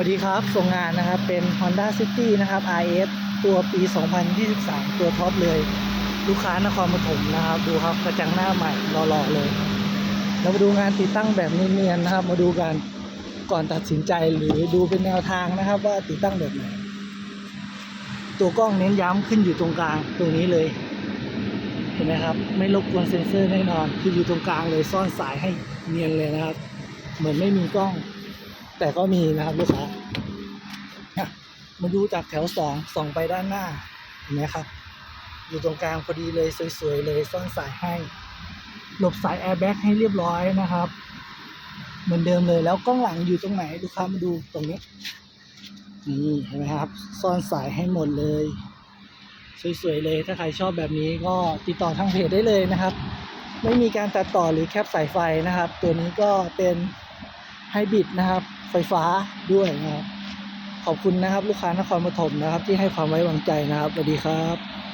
วัสดีครับ ส่งงานนะครับ เป็น Honda City นะครับ RS ตัวปี 2023 ตัวท็อปเลย ลูกค้านครปฐมนะครับ ดูครับกระจังหน้าใหม่หล่อๆเลย เรามาดูงานติดตั้งแบบเนียนๆนะครับ มาดูกันก่อนตัดสินใจหรือดูเป็นแนวทางนะครับ ว่าติดตั้งแบบไหน ตัวกล้องเน้นย้ำขึ้นอยู่ตรงกลางตรงนี้เลย เห็นไหมครับ ไม่รบกวนเซ็นเซอร์แน่นอน คืออยู่ตรงกลางเลยซ่อนสายให้เนียนเลยนะครับ เหมือนไม่มีกล้อง แต่ก็มีนะครับลูกค้ามาดูจากแถวสองส่องไปด้านหน้าเห็นไหมครับ อยู่ตรงกลางพอดีเลยสวยๆเลยซ่อนสายให้ หลบสายแอร์แบ็กให้เรียบร้อยนะครับ เหมือนเดิมเลยแล้วกล้องหลังอยู่ตรงไหนลูกค้ามาดูตรงนี้นี่เห็นไหมครับ ซ่อนสายให้หมดเลย สวยๆเลยถ้าใครชอบแบบนี้ก็ติดต่อทางเพจได้เลยนะครับ ไม่มีการตัดต่อหรือแคปสายไฟนะครับ ตัวนี้ก็เป็น ไฮบริดนะครับ ไฟฟ้าด้วยนะครับ ขอบคุณนะครับ ลูกค้านครปฐมนะครับ ที่ให้ความไว้วางใจนะครับสวัสดีครับ